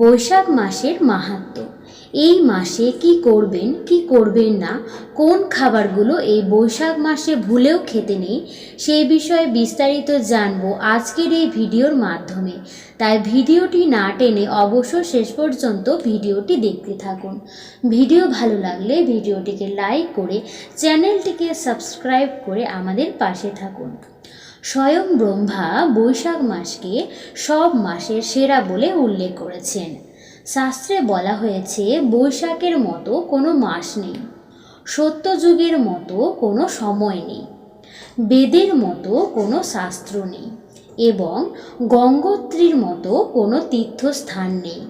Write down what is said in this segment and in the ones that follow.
বৈশাখ মাসের মাহাত্ম্য। এই মাসে কি করবেন কি করবেন না, কোন খাবারগুলো এই বৈশাখ মাসে ভুলেও খেতে নেই সেই বিষয়ে বিস্তারিত জানব আজকের এই ভিডিওর মাধ্যমে। তাই ভিডিওটি না টেনে অবশ্য শেষ পর্যন্ত ভিডিওটি দেখতে থাকুন। ভিডিও ভালো লাগলে ভিডিওটিকে লাইক করে চ্যানেলটিকে সাবস্ক্রাইব করে আমাদের পাশে থাকুন। স্বয়ং ব্রহ্মা বৈশাখ মাসকে সব মাসের সেরা বলে উল্লেখ করেছেন। শাস্ত্রে বলা হয়েছে, বৈশাখের মতো কোনো মাস নেই, সত্যযুগের মতো কোনো সময় নেই, বেদের মতো কোনো শাস্ত্র নেই এবং গঙ্গোত্রীর মতো কোনো তীর্থস্থান নেই।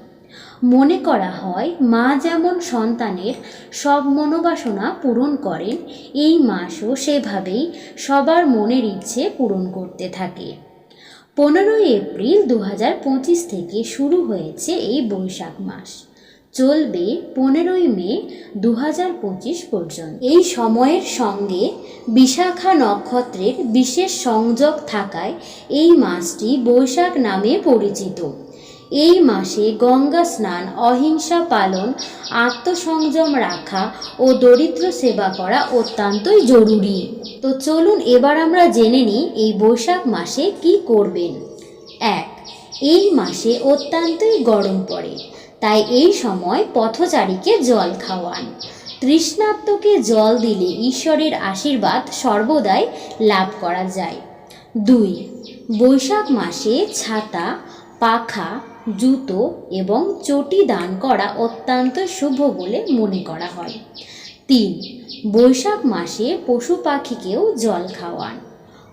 মনে করা হয়, মা যেমন সন্তানের সব মনোবাসনা পূরণ করেন, এই মাসও সেভাবেই সবার মনের ইচ্ছে পূরণ করতে থাকে। পনেরোই এপ্রিল দু হাজার পঁচিশ থেকে শুরু হয়েছে এই বৈশাখ মাস। চলবে পনেরোই মে দু হাজার পঁচিশ পর্যন্ত। এই সময়ের সঙ্গে বিশাখা নক্ষত্রের বিশেষ সংযোগ থাকায় এই মাসটি বৈশাখ নামে পরিচিত। এই মাসে গঙ্গা স্নান, অহিংসা পালন, আত্মসংযম রাখা ও দরিদ্র সেবা করা অত্যন্তই জরুরি। তো চলুন এবার আমরা জেনে নিই এই বৈশাখ মাসে কি করবেন। এক, এই মাসে অত্যন্তই গরম পড়ে, তাই এই সময় পথচারীকে জল খাওয়ান। তৃষ্ণাত্মকে জল দিলে ঈশ্বরের আশীর্বাদ সর্বদাই লাভ করা যায়। দুই, বৈশাখ মাসে ছাতা, পাখা জুতো এবং চটি দান করা অত্যন্ত শুভ বলে মনে করা হয়। তিন, বৈশাখ মাসে পশু পাখিকেও জল খাওয়ান।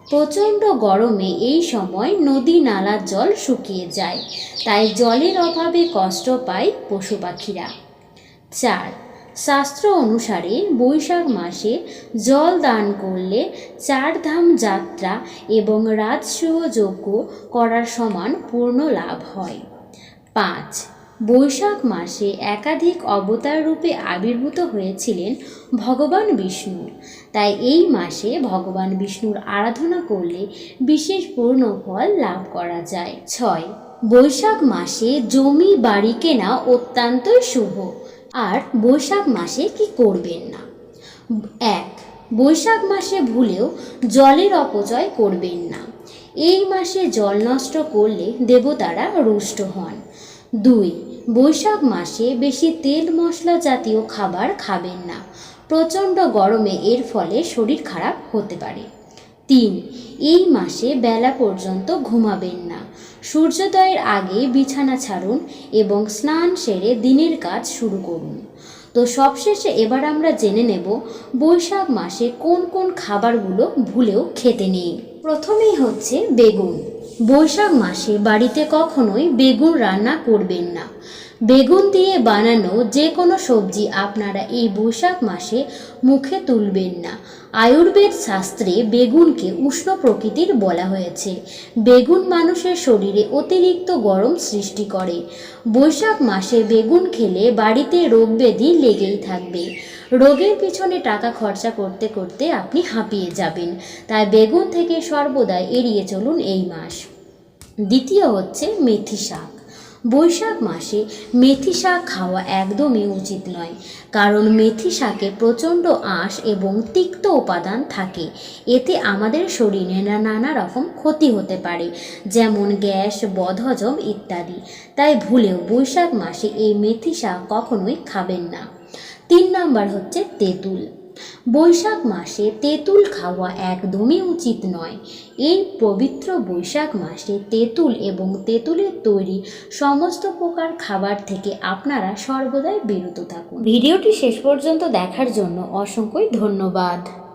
প্রচণ্ড গরমে এই সময় নদী নালার জল শুকিয়ে যায়, তাই জলের অভাবে কষ্ট পায় পশু পাখিরা। চার, শাস্ত্র অনুসারে বৈশাখ মাসে জল দান করলে চারধাম যাত্রা এবং রাজসূয় যজ্ঞ করার সমান পূর্ণ লাভ হয়। পাঁচ। বৈশাখ মাসে একাধিক অবতার রূপে আবির্ভূত হয়েছিলেন ভগবান বিষ্ণু। তাই এই মাসে ভগবান বিষ্ণুর আরাধনা করলে বিশেষ পূর্ণ ফল লাভ করা যায়। ছয়। বৈশাখ মাসে জমি বাড়ি কেনা অত্যন্তই শুভ। আর বৈশাখ মাসে কি করবেন না? এক। বৈশাখ মাসে ভুলেও জলের অপচয় করবেন না। এই মাসে জল নষ্ট করলে দেবতারা রুষ্ট হন। দুই, বৈশাখ মাসে বেশি তেল মশলা জাতীয় খাবার খাবেন না। প্রচণ্ড গরমে এর ফলে শরীর খারাপ হতে পারে। তিন, এই মাসে বেলা পর্যন্ত ঘুমাবেন না। সূর্যোদয়ের আগে বিছানা ছাড়ুন এবং স্নান সেরে দিনের কাজ শুরু করুন। তো সবশেষে এবার আমরা জেনে নেব বৈশাখ মাসে কোন কোন খাবারগুলো ভুলেও খেতে নেই। প্রথমেই হচ্ছে বেগুন। বৈশাখ মাসে বাড়িতে কখনোই বেগুন রান্না করবেন না। বেগুন দিয়ে বানানো যে কোনো সবজি আপনারা এই বৈশাখ মাসে মুখে তুলবেন না। আয়ুর্বেদ শাস্ত্রে বেগুনকে উষ্ণ প্রকৃতির বলা হয়েছে। বেগুন মানুষের শরীরে অতিরিক্ত গরম সৃষ্টি করে। বৈশাখ মাসে বেগুন খেলে বাড়িতে রোগ ব্যাধি লেগেই থাকবে। রোগের পিছনে টাকা খরচা করতে করতে আপনি হাঁপিয়ে যাবেন। তাই বেগুন থেকে সর্বদাই এড়িয়ে চলুন এই মাস। দ্বিতীয় হচ্ছে মেথি শাক। বৈশাখ মাসে মেথি শাক খাওয়া একদমই উচিত নয়, কারণ মেথি শাকে প্রচণ্ড আঁশ এবং তিক্ত উপাদান থাকে। এতে আমাদের শরীরে নানা রকম ক্ষতি হতে পারে, যেমন গ্যাস, বদহজম ইত্যাদি। তাই ভুলেও বৈশাখ মাসে এই মেথি শাক কখনোই খাবেন না। তিন নাম্বার হচ্ছে তেঁতুল। বৈশাখ মাসে তেঁতুল খাওয়া একদমই উচিত নয়। এই পবিত্র বৈশাখ মাসে তেঁতুল এবং তেঁতুলের তৈরি সমস্ত প্রকার খাবার থেকে আপনারা সর্বদাই বিরত থাকুন। ভিডিওটি শেষ পর্যন্ত দেখার জন্য অসংখ্যই ধন্যবাদ।